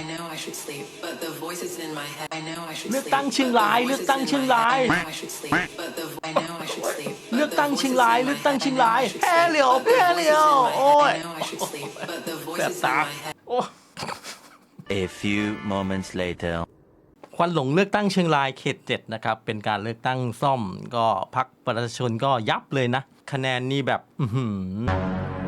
I know I should sleep, but the voices in my head. I know I should เลือก sleep, ตั้งเชียง but the ราย voices เลือกตั้ง in เชียง my ราย head. I know I should sleep, but the I know I should sleep, but เลือก the ตั้งเชียง voices ราย in เลื my อกตั้ง head. เชียง I ราย know I should แพ้ sleep, เหลียว but the แพ้เหลียว voices in my โอ้ย head. I know I should sleep, but the แสบ voices in ตา my head. โอ้ A few moments later. ควันหลงเลือกตั้งเชียงรายเขตเจ็ดนะครับ เป็นการเลือกตั้งซ่อมก็พักประชาชนก็ยับเลยนะ คะแนนนี่แบบ อื้อหือ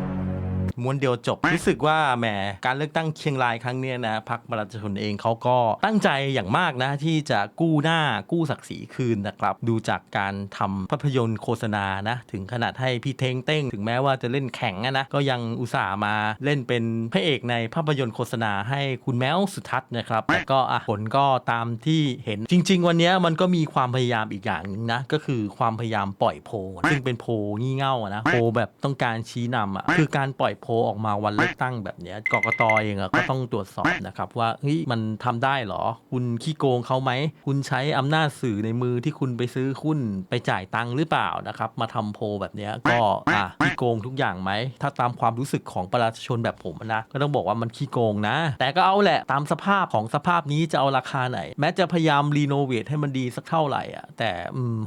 ม้วนเดียวจบ รู้สึกว่าแหมการเลือกตั้งเชียงรายครั้งเนี้ยนะพักประชาชนเองเขาก็ตั้งใจอย่างมากนะ ที่จะกู้หน้ากู้ศักดิ์ศรีคืนนะครับ ดูจากการทำภาพยนตร์โฆษณานะ ถึงขนาดให้พี่เทงเต้ง ถึงแม้ว่าจะเล่นแข่งนะ ก็ยังอุตส่าห์มาเล่นเป็นพระเอกในภาพยนตร์โฆษณาให้คุณแมวสุทัศน์นะครับแต่ก็อะผลก็ตามที่เห็นจริง ๆ วันนี้มันก็มีความพยายามอีกอย่างหนึงนะก็คือความพยายามปล่อยโพลซึ่งเป็นโพลงี่เง่านะโพลแบบต้องการชี้นำอะคือการปล่อยโพออกมาวันเลือกตั้งแบบเนี้ยกกตเองอะก็ต้องตรวจสอบนะครับว่าเฮ้ยมันทำได้หรอ คุณขี้โกงเขาไหม คุณใช้อำนาจสื่อในมือที่คุณไปซื้อหุ้นไปจ่ายตังค์หรือเปล่านะครับ มาทำโพแบบเนี้ยก็อะขี้โกงทุกอย่างไหม ถ้าตามความรู้สึกของประชาชนแบบผมนะ ก็ต้องบอกว่ามันขี้โกงนะ แต่ก็เอาแหละตามสภาพของสภาพนี้จะเอาราคาไหน แม้จะพยายามรีโนเวทให้มันดีสักเท่าไหร่อะแต่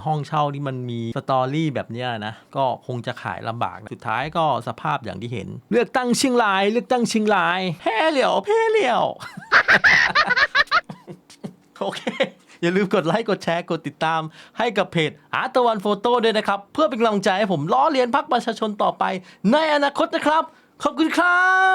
ห้องเช่าที่มันมีสตอรี่แบบเนี้ยนะก็คงจะขายลำบากนะสุดท้ายก็สภาพอย่างที่เห็นเลือกตั้งเชียงราย เลือกตั้งเชียงรายแพ้เหลียวแพ้เหลียวโอเค อย่าลืมกดไลค์ กดแชร์ กดติดตาม ให้กับเพจอาร์ตวันโฟโต้ด้วยนะครับ เพื่อเป็นกำลังใจให้ผมล้อเลียนพักประชาชนต่อไป ในอนาคตนะครับ ขอบคุณครับ